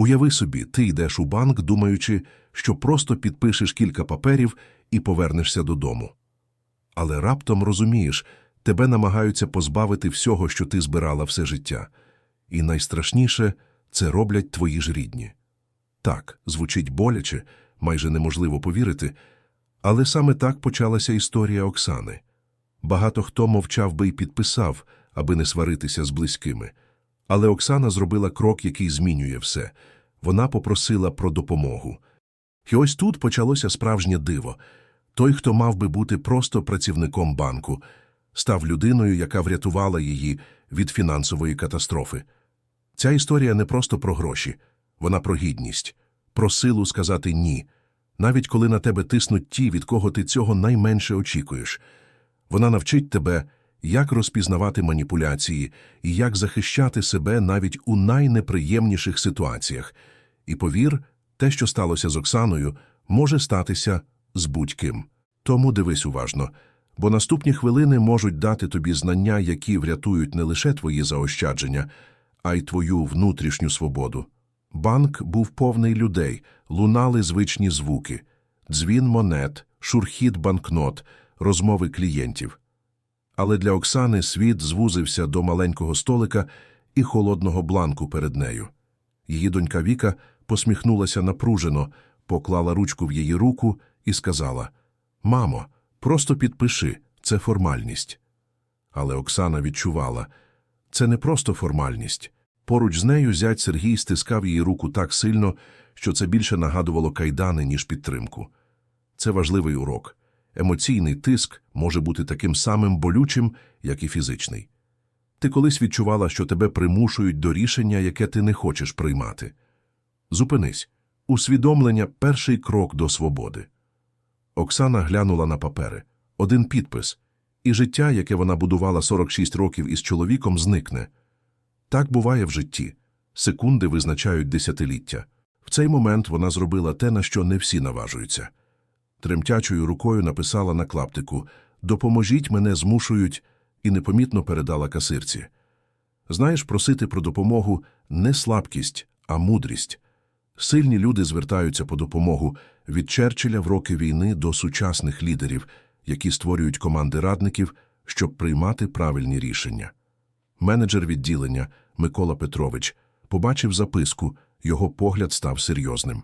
Уяви собі, ти йдеш у банк, думаючи, що просто підпишеш кілька паперів і повернешся додому. Але раптом розумієш, тебе намагаються позбавити всього, що ти збирала все життя. І найстрашніше це роблять твої ж рідні. Так, звучить боляче, майже неможливо повірити, але саме так почалася історія Оксани. Багато хто мовчав би і підписав, аби не сваритися з близькими. Але Оксана зробила крок, який змінює все. Вона попросила про допомогу. І ось тут почалося справжнє диво. Той, хто мав би бути просто працівником банку, став людиною, яка врятувала її від фінансової катастрофи. Ця історія не просто про гроші, вона про гідність, про силу сказати ні, навіть коли на тебе тиснуть ті, від кого ти цього найменше очікуєш. Вона навчить тебе, як розпізнавати маніпуляції і як захищати себе навіть у найнеприємніших ситуаціях. І повір, те, що сталося з Оксаною, може статися з будь-ким. Тому дивись уважно, бо наступні хвилини можуть дати тобі знання, які врятують не лише твої заощадження, а й твою внутрішню свободу. Банк був повний людей, лунали звичні звуки, дзвін монет, шурхіт банкнот, розмови клієнтів. Але для Оксани світ звузився до маленького столика і холодного бланку перед нею. Її донька Віка посміхнулася напружено, поклала ручку в її руку і сказала Мамо, просто підпиши, це формальність. Але Оксана відчувала це не просто формальність. Поруч з нею зять Сергій стискав її руку так сильно, що це більше нагадувало кайдани, ніж підтримку. Це важливий урок. Емоційний тиск може бути таким самим болючим, як і фізичний. Ти колись відчувала, що тебе примушують до рішення, яке ти не хочеш приймати. Зупинись. Усвідомлення – перший крок до свободи. Оксана глянула на папери. Один підпис. І життя, яке вона будувала 46 років із чоловіком, зникне. Так буває в житті. Секунди визначають десятиліття. В цей момент вона зробила те, на що не всі наважуються. Тремтячою рукою написала на клаптику «Допоможіть, мене змушують» і непомітно передала касирці. Знаєш, просити про допомогу не слабкість, а мудрість. Сильні люди звертаються по допомогу від Черчилля в роки війни до сучасних лідерів, які створюють команди радників, щоб приймати правильні рішення. Менеджер відділення Микола Петрович побачив записку, його погляд став серйозним.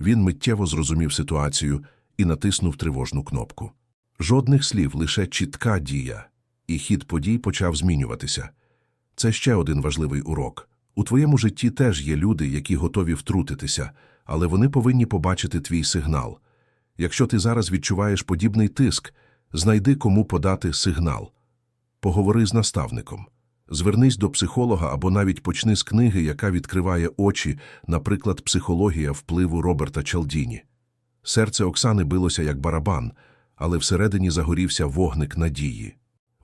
Він миттєво зрозумів ситуацію і натиснув тривожну кнопку. Жодних слів, лише чітка дія, і хід подій почав змінюватися. Це ще один важливий урок. У твоєму житті теж є люди, які готові втрутитися, але вони повинні побачити твій сигнал. Якщо ти зараз відчуваєш подібний тиск, знайди кому подати сигнал. Поговори з наставником. Звернись до психолога або навіть почни з книги, яка відкриває очі, наприклад, психологія впливу Роберта Чалдіні. Серце Оксани билося як барабан, але всередині загорівся вогник надії.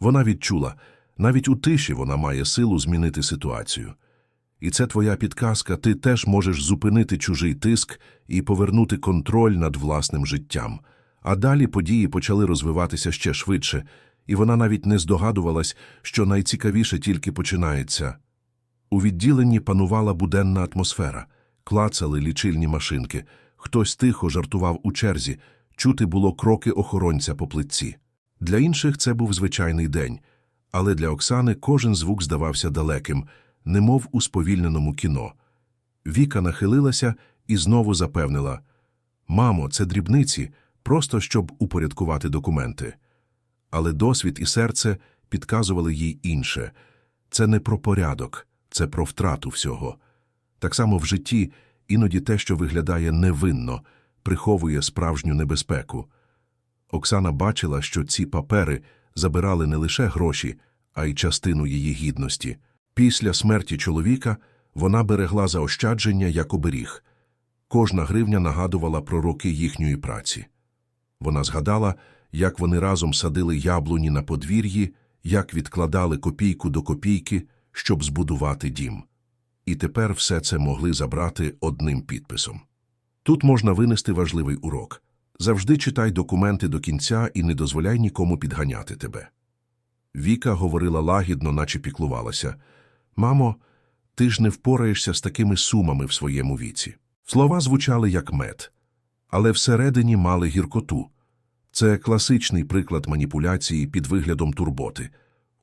Вона відчула, навіть у тиші вона має силу змінити ситуацію. І це твоя підказка, ти теж можеш зупинити чужий тиск і повернути контроль над власним життям. А далі події почали розвиватися ще швидше, і вона навіть не здогадувалась, що найцікавіше тільки починається. У відділенні панувала буденна атмосфера, клацали лічильні машинки, хтось тихо жартував у черзі, чути було кроки охоронця по плитці. Для інших це був звичайний день, але для Оксани кожен звук здавався далеким, немов у сповільненому кіно. Віка нахилилася і знову запевнила Мамо, це дрібниці, просто щоб упорядкувати документи. Але досвід і серце підказували їй інше це не про порядок, це про втрату всього. Так само в житті іноді те, що виглядає невинно, приховує справжню небезпеку. Оксана бачила, що ці папери забирали не лише гроші, а й частину її гідності. Після смерті чоловіка вона берегла заощадження як оберіг. Кожна гривня нагадувала про роки їхньої праці. Вона згадала, як вони разом садили яблуні на подвір'ї, як відкладали копійку до копійки, щоб збудувати дім. І тепер все це могли забрати одним підписом. Тут можна винести важливий урок. Завжди читай документи до кінця і не дозволяй нікому підганяти тебе. Віка говорила лагідно, наче піклувалася. Мамо, Ти ж не впораєшся з такими сумами в своєму віці. Слова звучали як мед, але всередині мали гіркоту. Це класичний приклад маніпуляції під виглядом турботи.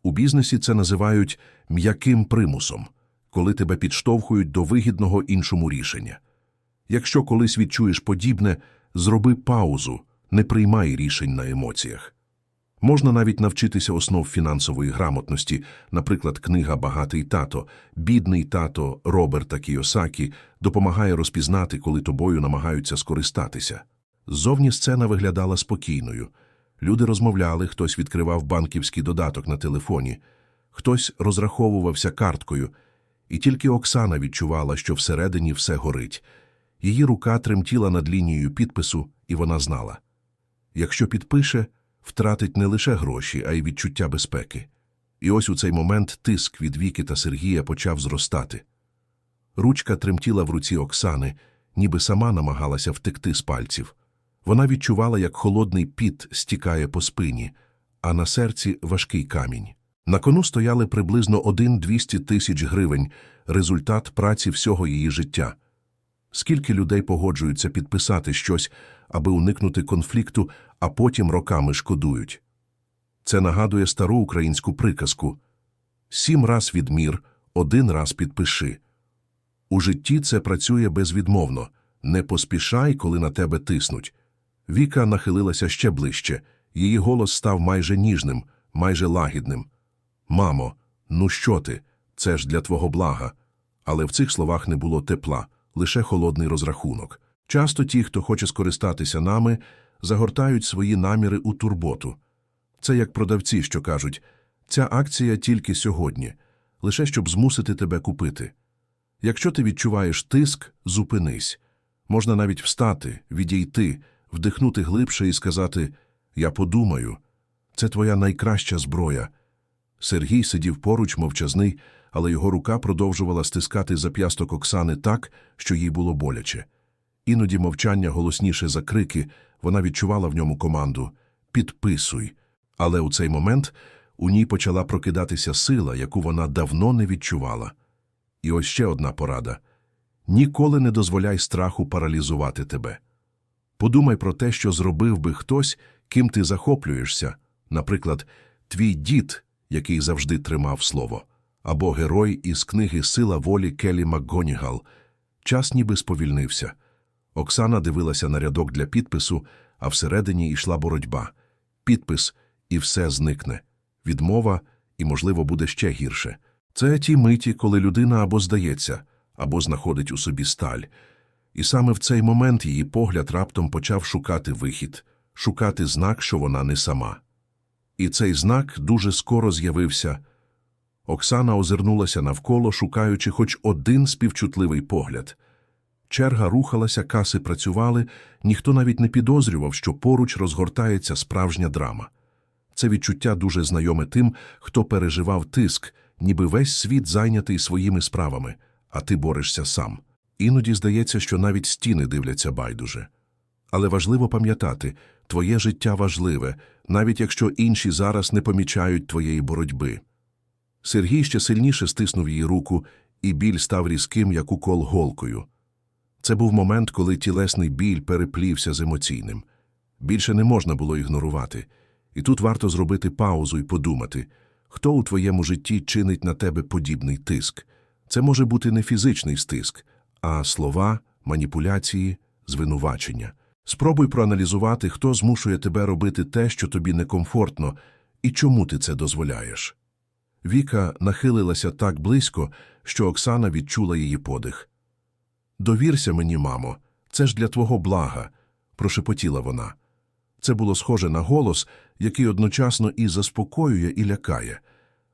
У бізнесі це називають м'яким примусом, коли тебе підштовхують до вигідного іншому рішення. Якщо колись відчуєш подібне, зроби паузу, не приймай рішень на емоціях. Можна навіть навчитися основ фінансової грамотності, наприклад, книга «Багатий тато», «Бідний тато» Роберта Кіосакі допомагає розпізнати, коли тобою намагаються скористатися. Ззовні сцена виглядала спокійною. Люди розмовляли, хтось відкривав банківський додаток на телефоні, хтось розраховувався карткою, і тільки Оксана відчувала, що всередині все горить. Її рука тремтіла над лінією підпису, і вона знала. Якщо підпише, втратить не лише гроші, а й відчуття безпеки. І ось у цей момент тиск від Віки та Сергія почав зростати. Ручка тремтіла в руці Оксани, ніби сама намагалася втекти з пальців. Вона відчувала, як холодний піт стікає по спині, а на серці важкий камінь. На кону стояли приблизно 1-200 тисяч гривень, результат праці всього її життя. Скільки людей погоджуються підписати щось, аби уникнути конфлікту, а потім роками шкодують? Це нагадує стару українську приказку «Сім раз відмір, один раз підпиши». У житті це працює безвідмовно. Не поспішай, коли на тебе тиснуть. Віка нахилилася ще ближче. Її голос став майже ніжним, майже лагідним. Мамо, ну що ти? Це ж для твого блага. Але в цих словах не було тепла, лише холодний розрахунок. Часто ті, хто хоче скористатися нами, загортають свої наміри у турботу. Це як продавці, що кажуть, ця акція тільки сьогодні, лише щоб змусити тебе купити. Якщо ти відчуваєш тиск, зупинись. Можна навіть встати, відійти, вдихнути глибше і сказати «Я подумаю». Це твоя найкраща зброя. Сергій сидів поруч, мовчазний, але його рука продовжувала стискати зап'ясток Оксани так, що їй було боляче. Іноді мовчання голосніше за крики, вона відчувала в ньому команду «Підписуй». Але у цей момент у ній почала прокидатися сила, яку вона давно не відчувала. І ось ще одна порада. Ніколи не дозволяй страху паралізувати тебе. Подумай про те, що зробив би хтось, ким ти захоплюєшся, наприклад, твій дід, який завжди тримав слово, або герой із книги Сила волі Келі МакГонігал. Час ніби сповільнився. Оксана дивилася на рядок для підпису, а всередині йшла боротьба. Підпис – і все зникне. Відмова і, можливо, буде ще гірше. Це ті миті, коли людина або здається, або знаходить у собі сталь. І саме в цей момент її погляд раптом почав шукати вихід, шукати знак, що вона не сама. І цей знак дуже скоро з'явився. Оксана озирнулася навколо, шукаючи хоч один співчутливий погляд. Черга рухалася, каси працювали, ніхто навіть не підозрював, що поруч розгортається справжня драма. Це відчуття дуже знайоме тим, хто переживав тиск, ніби весь світ зайнятий своїми справами, а ти борешся сам. Іноді здається, що навіть стіни дивляться байдуже. Але важливо пам'ятати, твоє життя важливе, навіть якщо інші зараз не помічають твоєї боротьби. Сергій ще сильніше стиснув її руку, і біль став різким, як укол голкою. Це був момент, коли тілесний біль переплівся з емоційним. Більше не можна було ігнорувати. І тут варто зробити паузу і подумати, хто у твоєму житті чинить на тебе подібний тиск. Це може бути не фізичний стиск, а слова, маніпуляції, звинувачення. Спробуй проаналізувати, хто змушує тебе робити те, що тобі некомфортно, і чому ти це дозволяєш. Віка нахилилася так близько, що Оксана відчула її подих. Довірся мені, мамо, це ж для твого блага, прошепотіла вона. Це було схоже на голос, який одночасно і заспокоює, і лякає.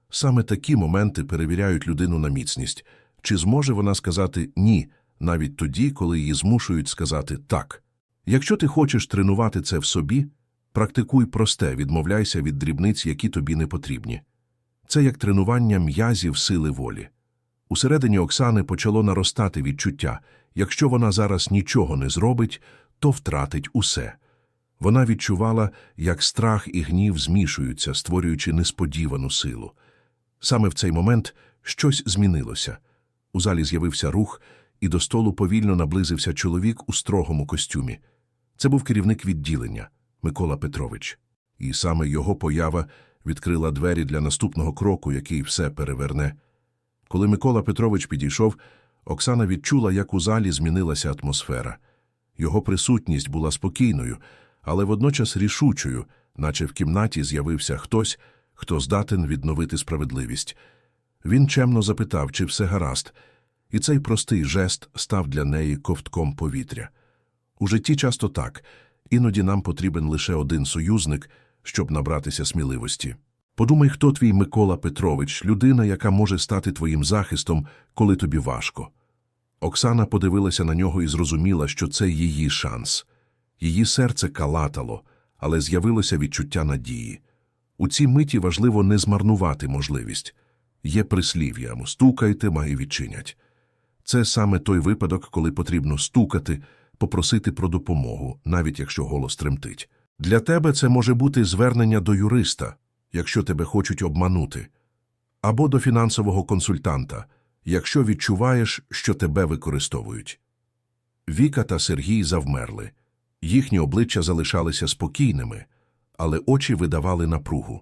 Саме такі моменти перевіряють людину на міцність. Чи зможе вона сказати ні, навіть тоді, коли її змушують сказати так. Якщо ти хочеш тренувати це в собі, практикуй просте, відмовляйся від дрібниць, які тобі не потрібні. Це як тренування м'язів сили волі. Усередині Оксани почало наростати відчуття якщо вона зараз нічого не зробить, то втратить усе. Вона відчувала, як страх і гнів змішуються, створюючи несподівану силу. Саме в цей момент щось змінилося. У залі з'явився рух, і до столу повільно наблизився чоловік у строгому костюмі. Це був керівник відділення Микола Петрович. І саме його поява відкрила двері для наступного кроку, який все переверне. Коли Микола Петрович підійшов, Оксана відчула, як у залі змінилася атмосфера. Його присутність була спокійною, але водночас рішучою, наче в кімнаті з'явився хтось, хто здатен відновити справедливість. Він чемно запитав, чи все гаразд, і цей простий жест став для неї ковтком повітря. У житті часто так, іноді нам потрібен лише один союзник, щоб набратися сміливості. Подумай, хто твій Микола Петрович, людина, яка може стати твоїм захистом, коли тобі важко. Оксана подивилася на нього і зрозуміла, що це її шанс. Її серце калатало, але з'явилося відчуття надії. У цій миті важливо не змарнувати можливість. Є прислів'я «стукайте, має відчинять». Це саме той випадок, коли потрібно стукати, попросити про допомогу, навіть якщо голос тремтить. Для тебе це може бути звернення до юриста, якщо тебе хочуть обманути, або до фінансового консультанта, якщо відчуваєш, що тебе використовують. Віка та Сергій завмерли. Їхні обличчя залишалися спокійними, але очі видавали напругу.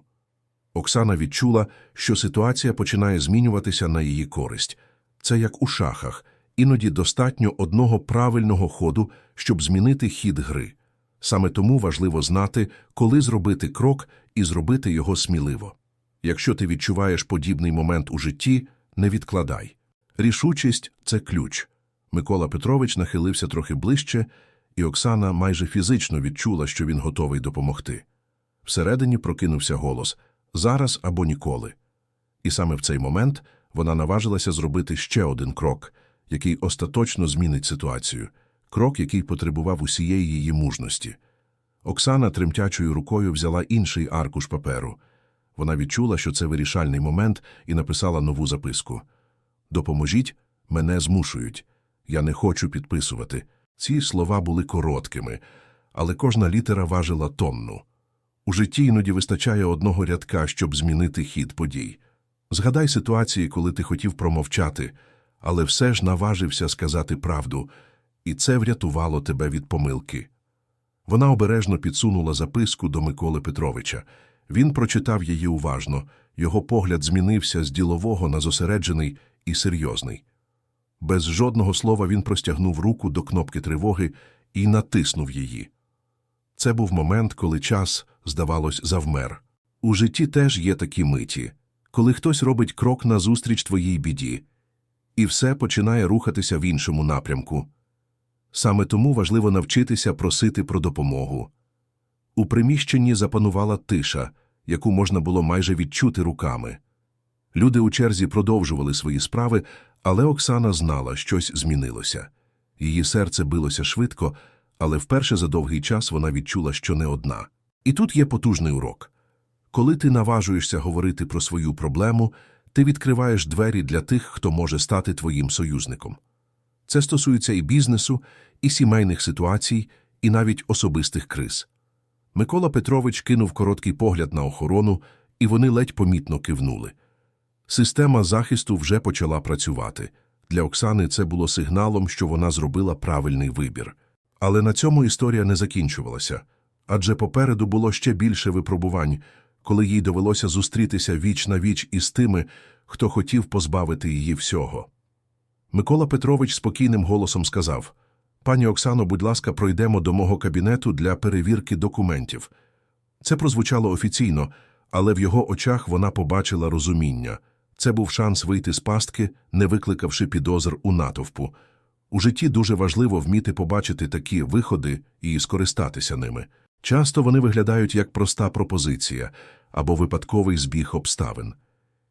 Оксана відчула, що ситуація починає змінюватися на її користь. Це як у шахах, іноді достатньо одного правильного ходу, щоб змінити хід гри. Саме тому важливо знати, коли зробити крок і зробити його сміливо. Якщо ти відчуваєш подібний момент у житті, не відкладай. Рішучість це ключ. Микола Петрович нахилився трохи ближче, і Оксана майже фізично відчула, що він готовий допомогти. Всередині прокинувся голос зараз або ніколи. І саме в цей момент вона наважилася зробити ще один крок, який остаточно змінить ситуацію, крок, який потребував усієї її мужності. Оксана тремтячою рукою взяла інший аркуш паперу. Вона відчула, що це вирішальний момент, і написала нову записку. Допоможіть, мене змушують. Я не хочу підписувати. Ці слова були короткими, але кожна літера важила тонну. У житті іноді вистачає одного рядка, щоб змінити хід подій. Згадай ситуації, коли ти хотів промовчати, але все ж наважився сказати правду, і це врятувало тебе від помилки. Вона обережно підсунула записку до Миколи Петровича. Він прочитав її уважно, його погляд змінився з ділового на зосереджений і серйозний. Без жодного слова він простягнув руку до кнопки тривоги і натиснув її. Це був момент, коли час, здавалось, завмер. У житті теж є такі миті, коли хтось робить крок назустріч твоїй біді, і все починає рухатися в іншому напрямку. Саме тому важливо навчитися просити про допомогу. У приміщенні запанувала тиша, яку можна було майже відчути руками. Люди у черзі продовжували свої справи, але Оксана знала, щось змінилося. Її серце билося швидко, але вперше за довгий час вона відчула, що не одна. І тут є потужний урок. Коли ти наважуєшся говорити про свою проблему, ти відкриваєш двері для тих, хто може стати твоїм союзником. Це стосується і бізнесу, і сімейних ситуацій, і навіть особистих криз. Микола Петрович кинув короткий погляд на охорону, і вони ледь помітно кивнули. Система захисту вже почала працювати. Для Оксани це було сигналом, що вона зробила правильний вибір. Але на цьому історія не закінчувалася, адже попереду було ще більше випробувань, коли їй довелося зустрітися віч на віч із тими, хто хотів позбавити її всього. Микола Петрович спокійним голосом сказав Пані Оксано, будь ласка, пройдемо до мого кабінету для перевірки документів. Це прозвучало офіційно, але в його очах вона побачила розуміння. Це був шанс вийти з пастки, не викликавши підозр у натовпу. У житті дуже важливо вміти побачити такі виходи і скористатися ними. Часто вони виглядають як проста пропозиція або випадковий збіг обставин.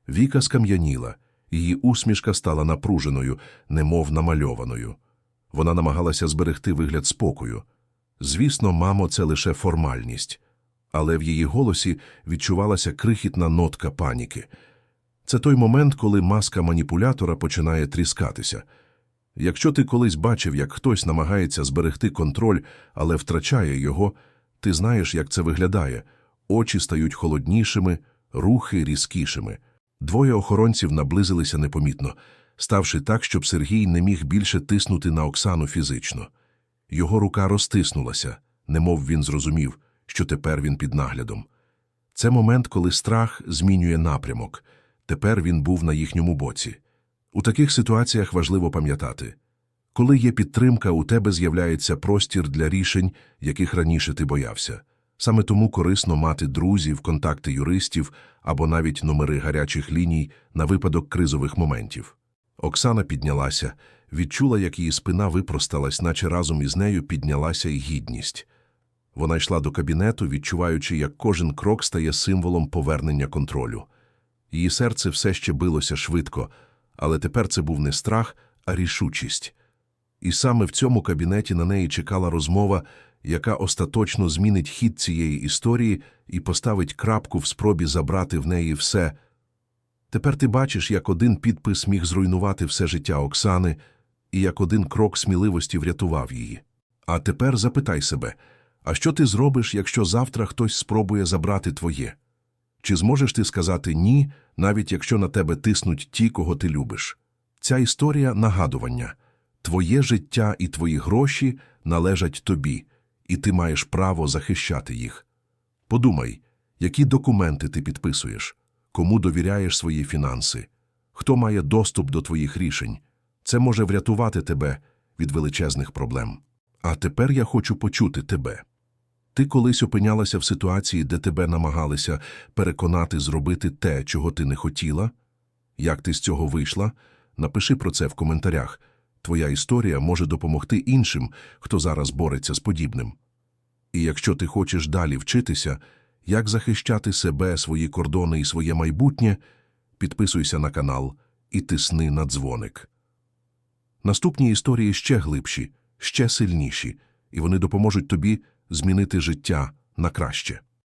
Віка скам'яніла, її усмішка стала напруженою, немов намальованою. Вона намагалася зберегти вигляд спокою. Звісно, мамо, це лише формальність, але в її голосі відчувалася крихітна нотка паніки. Це той момент, коли маска маніпулятора починає тріскатися. Якщо ти колись бачив, як хтось намагається зберегти контроль, але втрачає його, ти знаєш, як це виглядає. Очі стають холоднішими, рухи різкішими. Двоє охоронців наблизилися непомітно. ставши так, щоб Сергій не міг більше тиснути на Оксану фізично. Його рука розтиснулася, немов він зрозумів, що тепер він під наглядом. Це момент, коли страх змінює напрямок. Тепер він був на їхньому боці. У таких ситуаціях важливо пам'ятати. Коли є підтримка, у тебе з'являється простір для рішень, яких раніше ти боявся. Саме тому корисно мати друзів, контакти юристів або навіть номери гарячих ліній на випадок кризових моментів. Оксана піднялася, відчула, як її спина випросталась, наче разом із нею піднялася й гідність. Вона йшла до кабінету, відчуваючи, як кожен крок стає символом повернення контролю. Її серце все ще билося швидко, але тепер це був не страх, а рішучість. І саме в цьому кабінеті на неї чекала розмова, яка остаточно змінить хід цієї історії і поставить крапку в спробі забрати в неї все. Тепер ти бачиш, як один підпис міг зруйнувати все життя Оксани, і як один крок сміливості врятував її. А тепер запитай себе, а що ти зробиш, якщо завтра хтось спробує забрати твоє? Чи зможеш ти сказати ні, навіть якщо на тебе тиснуть ті, кого ти любиш? Ця історія нагадування. Твоє життя і твої гроші належать тобі, і ти маєш право захищати їх. Подумай, які документи ти підписуєш, кому довіряєш свої фінанси, хто має доступ до твоїх рішень. Це може врятувати тебе від величезних проблем. А тепер я хочу почути тебе. Ти колись опинялася в ситуації, де тебе намагалися переконати зробити те, чого ти не хотіла? Як ти з цього вийшла? Напиши про це в коментарях. Твоя історія може допомогти іншим, хто зараз бореться з подібним. І якщо ти хочеш далі вчитися, як захищати себе, свої кордони і своє майбутнє, підписуйся на канал і тисни на дзвоник. Наступні історії ще глибші, ще сильніші, і вони допоможуть тобі змінити життя на краще.